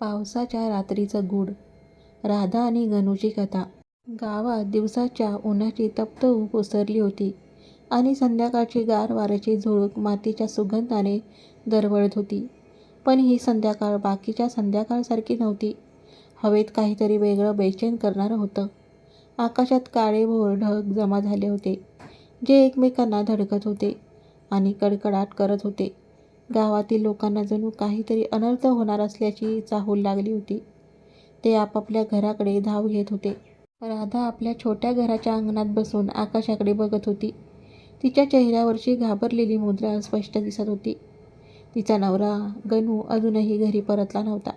पावसाच्या रात्रीचं गूढ राधा आणि गणूची कथा गावात दिवसाच्या उन्हाची तप्त ऊब उसरली होती आणि संध्याकाळची गार वाऱ्याची झुळूक मातीच्या सुगंधाने दरवळत होती. पण ही संध्याकाळ बाकीच्या संध्याकाळसारखी नव्हती. हवेत काहीतरी वेगळं बेचैन करणारं होतं. आकाशात काळेभोर ढग जमा झाले होते, जे एकमेकांना धडकत होते आणि कडकडाट करत होते. गावातील लोकांना जणू काहीतरी अनर्थ होणार असल्याची चाहूल लागली होती. ते आपापल्या घराकडे धाव घेत होते. राधा आपल्या छोट्या घराच्या अंगणात बसून आकाशाकडे बघत होती. तिच्या चेहऱ्यावरची घाबरलेली मुद्रा स्पष्ट दिसत होती. तिचा नवरा गणू अजूनही घरी परतला नव्हता.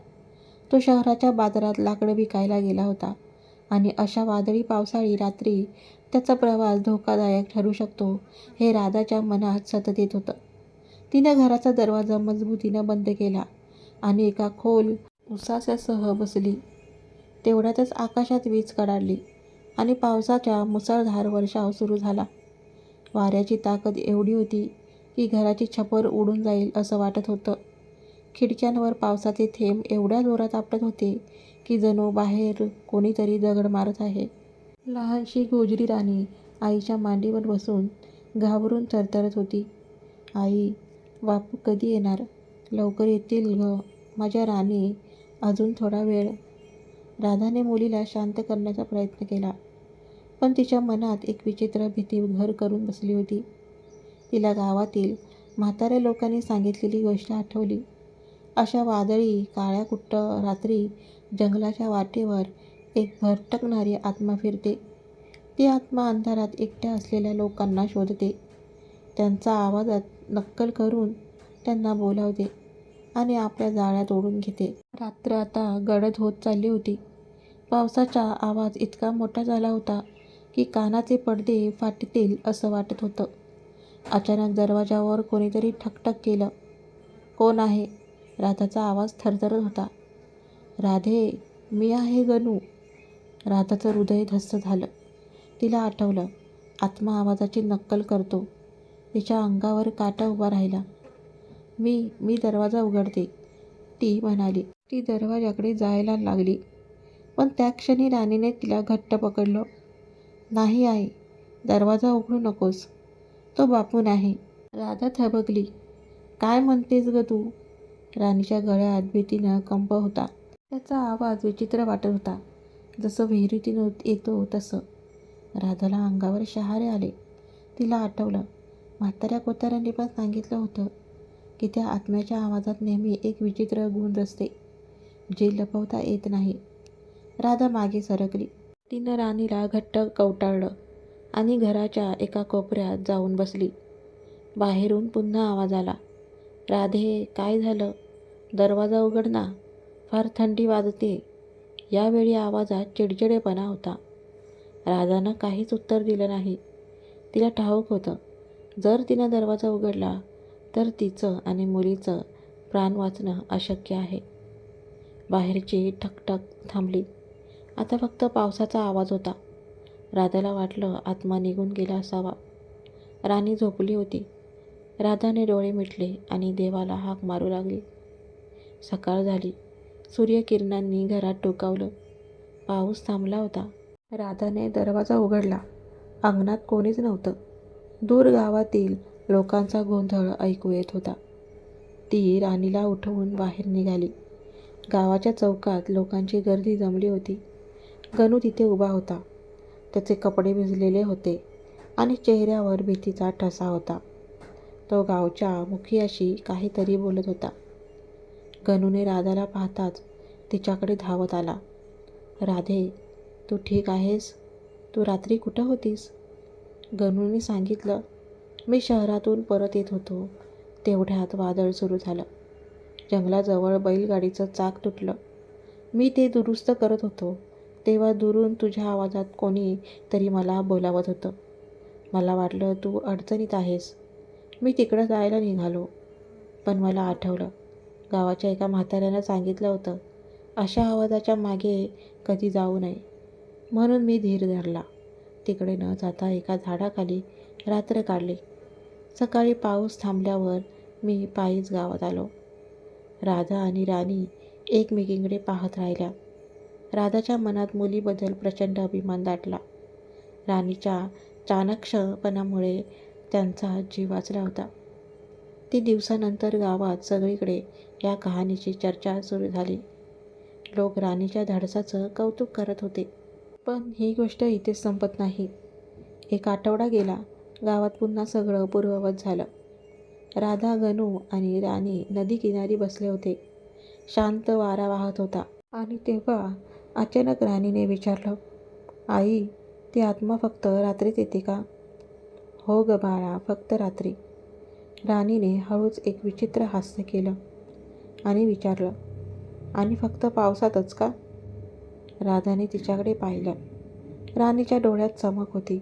तो शहराच्या बाजारात लाकडं विकायला गेला होता आणि अशा वादळी पावसाळी रात्री त्याचा प्रवास धोकादायक ठरू शकतो हे राधाच्या मनात सतत येत होतं. तिनं घराचा दरवाजा मजबूतीनं बंद केला आणि एका खोल उसास्यासह बसली. तेवढ्यातच आकाशात वीज कडाडली आणि पावसाचा मुसळधार वर्षाव सुरू झाला. वाऱ्याची ताकद एवढी होती की घराची छपर उडून जाईल असं वाटत होतं. खिडक्यांवर पावसाचे थेंब एवढ्या जोरात आपटत होते की जणू बाहेर कोणीतरी दगड मारत आहे. लहानशी गोजरी राणी आईच्या मांडीवर बसून घाबरून थरथरत होती. आई, बापू कधी येणार? लवकर येतील ग माझ्या राणी, अजून थोडा वेळ. राधाने मुलीला शांत करण्याचा प्रयत्न केला. पण तिच्या मनात एक विचित्र भीती घर करून बसली होती. तिला गावातील म्हाताऱ्या लोकांनी सांगितलेली गोष्ट आठवली. अशा वादळी, काळ्या कुट्ट रात्री जंगलाच्या वाटेवर एक भरटकणारी आत्मा फिरते. ती आत्मा अंधारात एकट्या असलेल्या लोकांना शोधते, त्यांचा आवाजात नक्कल करून त्यांना बोलावते आणि आपल्या जाळ्यात ओढून घेते. रात्र आता गडद होत चालली होती. पावसाचा आवाज इतका मोठा झाला होता की कानाचे पडदे फाटतील असं वाटत होतं. अचानक दरवाजावर कोणीतरी ठकठक केलं. कोण आहे? राधाचा आवाज थरथरत होता. राधे, मी आहे गणू. राधाचं हृदय धस्त झालं. तिला आठवलं, आत्मा आवाजाची नक्कल करतो. तिच्या अंगावर काटा उभा राहिला. मी मी दरवाजा उघडते, ती म्हणाली. ती दरवाजाकडे जायला लागली. पण त्या क्षणी राणीने तिला घट्ट पकडलं. नाही आई, दरवाजा उघडू नकोस. तो बापू नाही. राधा थबकली. काय म्हणतेस गं तू? राणीच्या गळ्यात भीतीनं कंप होता. त्याचा आवाज विचित्र वाटत होता, जसं विहिरीतून येतो तसं. राधाला अंगावर शहारे आले. तिला आठवलं, म्हाताऱ्या कोताऱ्यांनी पण सांगितलं होतं की त्या आत्म्याच्या आवाजात नेहमी एक विचित्र गुण असते, जे लपवता येत नाही. राधा मागे सरकली. तिनं राणीला घट्ट कवटाळलं आणि घराच्या एका कोपऱ्यात जाऊन बसली. बाहेरून पुन्हा आवाज आला. राधे, काय झालं? दरवाजा उघड ना. फार थंडी वाजते यावेळी आवाजात चिडचिडेपणा होता. राधानं काहीच उत्तर दिलं नाही. तिला ठाऊक होतं, जर तिनं दरवाजा उघडला तर तिचं आणि मुलीचं प्राण वाचणं अशक्य आहे. बाहेरची ठकठक थांबली. आता फक्त पावसाचा आवाज होता. राधाला वाटलं आत्मा निघून गेला असावा. राणी झोपली होती. राधाने डोळे मिटले आणि देवाला हाक मारू लागली. सकाळ झाली. सूर्यकिरणांनी घरात डोकावलं. पाऊस थांबला होता. राधाने दरवाजा उघडला. अंगणात कोणीच नव्हतं. दूर गावातील लोकांचा गोंधळ ऐकू येत होता. ती राणीला उठवून बाहेर निघाली. गावाच्या चौकात लोकांची गर्दी जमली होती. गणू तिथे उभा होता. त्याचे कपडे भिजलेले होते आणि चेहऱ्यावर भीतीचा ठसा होता. तो गावच्या मुखियाशी काहीतरी बोलत होता. गणूने राधाला पाहताच तिच्याकडे धावत आला. राधे, तू ठीक आहेस? तू रात्री कुठं होतीस? गणूने सांगितलं. मी शहरातून परत येत होतो, तेवढ्यात वादळ सुरू झालं. जंगलाजवळ बैलगाडीचं चाक तुटलं. मी ते दुरुस्त करत होतो, तेव्हा दुरून तुझ्या आवाजात कोणी तरी मला बोलावत होतं. मला वाटलं तू अडचणीत आहेस. मी तिकडं जायला निघालो. पण मला आठवलं, गावाच्या एका म्हाताऱ्यानं सांगितलं होतं, अशा आवाजाच्या मागे कधी जाऊ नये. म्हणून मी धीर धरला. तिकडे न जाता एका झाडाखाली रात्र काढली. सकाळी पाऊस थांबल्यावर मी पायीच गावात आलो. राधा आणि राणी एकमेकींकडे पाहत राहिल्या. राधाच्या मनात मुलीबद्दल प्रचंड अभिमान दाटला. राणीच्या चाणक्षपणामुळे त्यांचा जीव वाचला होता. ती दिवसानंतर गावात सगळीकडे या कहाणीची चर्चा सुरू झाली. लोक राणीच्या धाडसाचं कौतुक करत होते. पण ही गोष्ट इथेच संपत नाही. एक आठवडा गेला. गावात पुन्हा सगळं पूर्ववत झालं. राधा, गणू आणि राणी नदीकिनारी बसले होते. शांत वारा वाहत होता. आणि तेव्हा अचानक राणीने विचारलं, आई, ती आत्मा फक्त रात्रीच येते का? हो गं बाळा, फक्त रात्री. राणीने हळूच एक विचित्र हास्य केलं आणि विचारलं, आणि फक्त पावसातच का? राधाने तिच्याकडे पाहिलं. राणीच्या डोळ्यात चमक होती.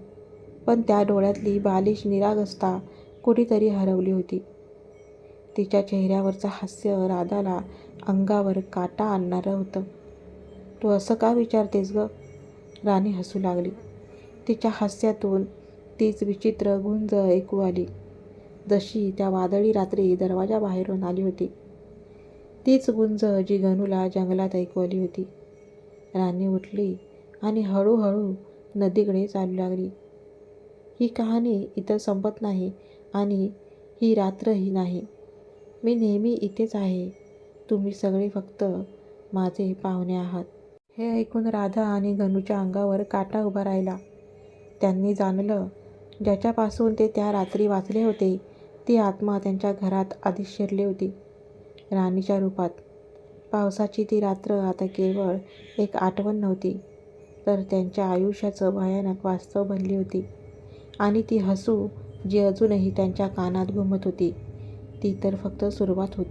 पण त्या डोळ्यातली बालिश निरागसता कुठेतरी हरवली होती. तिच्या चेहऱ्यावरचं हास्य राधाला अंगावर काटा आणणारं होतं. तू असं का विचारतेस गं? राणी हसू लागली. तिच्या हास्यातून तीच विचित्र गुंज ऐकू आली, जशी त्या वादळी रात्री दरवाजाबाहेरून आली होती. तीच गुंज जी गणूला जंगलात ऐकू आली होती. राणी उठली आणि हळूहळू नदीकडे चालू लागली. ही कहाणी इथं संपत नाही आणि ही रात्रही नाही. मी नेहमी इथेच आहे. तुम्ही सगळे फक्त माझे पाहुणे आहात. हे ऐकून राधा आणि गणूच्या अंगावर काटा उभा राहिला. त्यांनी जाणलं, ज्याच्यापासून ते त्या रात्री वाचले होते, ती आत्मा त्यांच्या घरात आधीच शिरली होती, राणीच्या रूपात. पावसाची ती रात्र आता केवळ एक आठवण नव्हती, तर त्यांच्या आयुष्याचं भयानक वास्तव बनली होती. आणि ती हसू, जी अजूनही त्यांच्या कानात घुमत होती, ती तर फक्त सुरुवात होती.